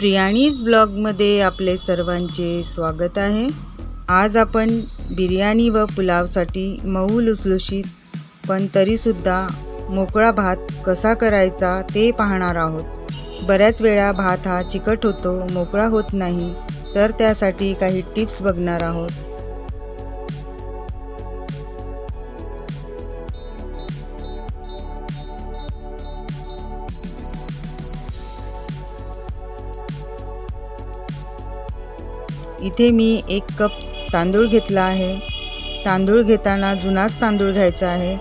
प्रियाणीज ब्लॉगमध्ये आपले सर्वांचे स्वागत आहे. आज आपण बिर्याणी व पुलावसाठी मऊ लुसलुशीत पण तरीसुद्धा मोकळा भात कसा करायचा ते पाहणार आहोत. बऱ्याच वेळा भात हा चिकट होतो मोकळा होत नाही तर त्यासाठी काही टिप्स बघणार आहोत. इथे मी एक कप तांदूळ घेतला आहे. तांदूळ घेताना जुनाच तांदूळ घ्यायचा आहे.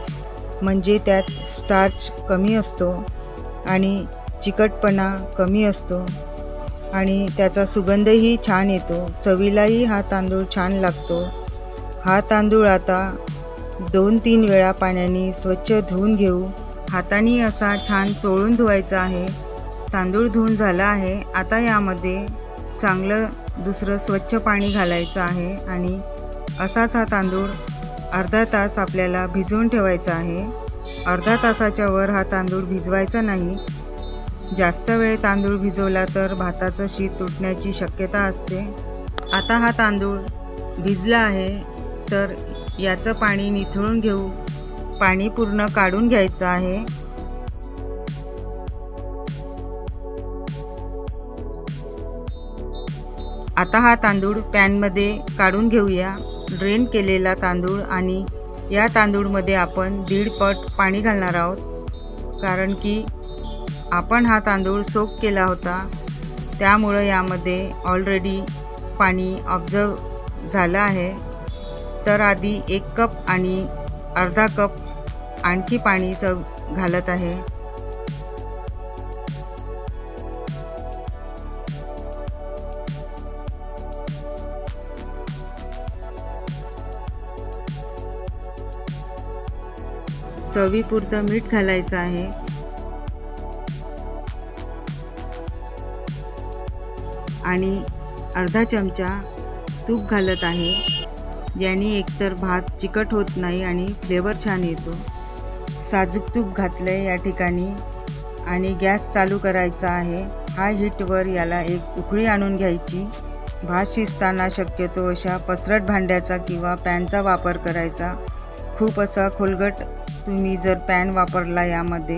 म्हणजे त्यात स्टार्च कमी असतो आणि चिकटपणा कमी असतो. आणि त्याचा सुगंधही छान येतो. चवीलाही हा तांदूळ छान लागतो. हा तांदूळ आता दोन तीन वेळा पाण्याने स्वच्छ धुवून घेऊ. हाताने असा छान चोळून धुवायचा आहे. तांदूळ धुवून झाला आहे. आता यामध्ये चांगलं दुसरं स्वच्छ पाणी घालायचं आहे आणि असाच हा तांदूळ अर्धा तास आपल्याला भिजवून ठेवायचा आहे. अर्धा तासाच्या वर हा तांदूळ भिजवायचा नाही. जास्त वेळ तांदूळ भिजवला तर भाताचं शीत तुटण्याची शक्यता असते. आता हा तांदूळ भिजला आहे तर याचं पाणी निथळून घेऊ पाणी पूर्ण काढून घ्यायचं आहे. आता हा तांदूळ पॅनमध्ये काढून घेऊया. ड्रेन केलेला तांदूळ आणि या तांदूळमध्ये आपण दीड पट पाणी घालणार आहोत. कारण की आपण हा तांदूळ सोक केला होता. त्यामुळं यामध्ये ऑलरेडी पाणी ऑब्झर्व झालं आहे. तर आधी एक कप आणि अर्धा कप आणखी पाणी च घालत आहे. चवीपुरतं मीठ घालायचं आहे. आणि अर्धा चमचा तूप घालत आहे. याने एकतर भात चिकट होत नाही आणि फ्लेवर छान येतो. साजूक तूप घातलं आहे या ठिकाणी. आणि गॅस चालू करायचा आहे. हा हीटवर याला एक उकळी आणून घ्यायची. भात शिजताना शक्यतो अशा पसरट भांड्याचा किंवा पॅनचा वापर करायचा. खूप असा खोलगट तुम्ही जर पॅन वापरला यामध्ये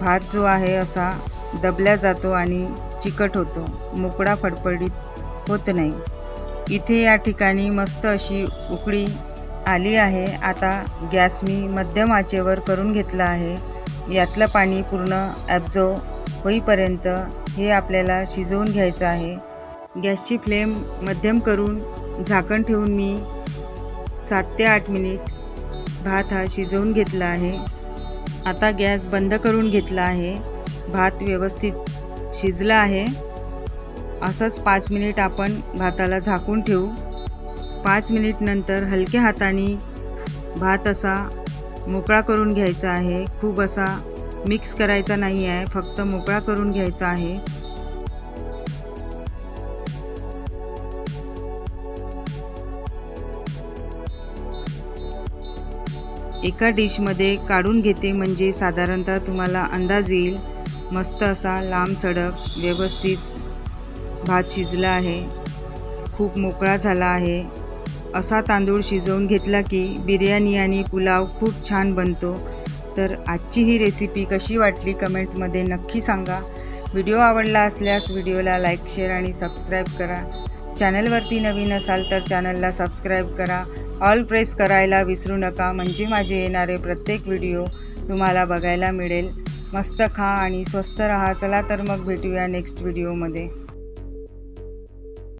भात जो आहे असा दबल्या जातो आणि चिकट होतो मोकळा फडफडीत होत नाही. इथे या ठिकाणी मस्त अशी उकळी आली आहे. आता गॅस मी मध्यम आचेवर करून घेतला आहे. यातलं पाणी पूर्ण ॲब्झो होईपर्यंत हे आपल्याला शिजवून घ्यायचं आहे. गॅसची फ्लेम मध्यम करून झाकण ठेवून मी सात ते आठ मिनिट भात हा शिजवून घेतला आहे. आता गॅस बंद करून घेतला आहे. भात व्यवस्थित शिजला आहे. असंच पाच मिनिट आपण भाताला झाकून ठेवू. पाच मिनिटनंतर हलक्या हाताने भात असा मोकळा करून घ्यायचा आहे. खूप असा मिक्स करायचा नाही आहे फक्त मोकळा करून घ्यायचा आहे. एका डिशमध्ये काढून घेते म्हणजे साधारणतः तुम्हाला अंदाज येईल. मस्त असा लांब सडक व्यवस्थित भात शिजला आहे. खूप मोकळा झाला आहे. असा तांदूळ शिजवून घेतला की बिर्याणी आणि पुलाव खूप छान बनतो. तर आजची ही रेसिपी कशी वाटली कमेंटमध्ये नक्की सांगा. व्हिडिओ आवडला असल्यास व्हिडिओला लाईक शेअर आणि सबस्क्राईब करा. चॅनलवरती नवीन असाल तर चॅनलला सबस्क्राईब करा. ऑल प्रेस करायला विसरू नका. म्हणजे माझे येणारे प्रत्येक व्हिडिओ तुम्हाला बघायला मिळेल. मस्त खा आणि स्वस्त राहा. चला तर मग भेटूया नेक्स्ट व्हिडिओमध्ये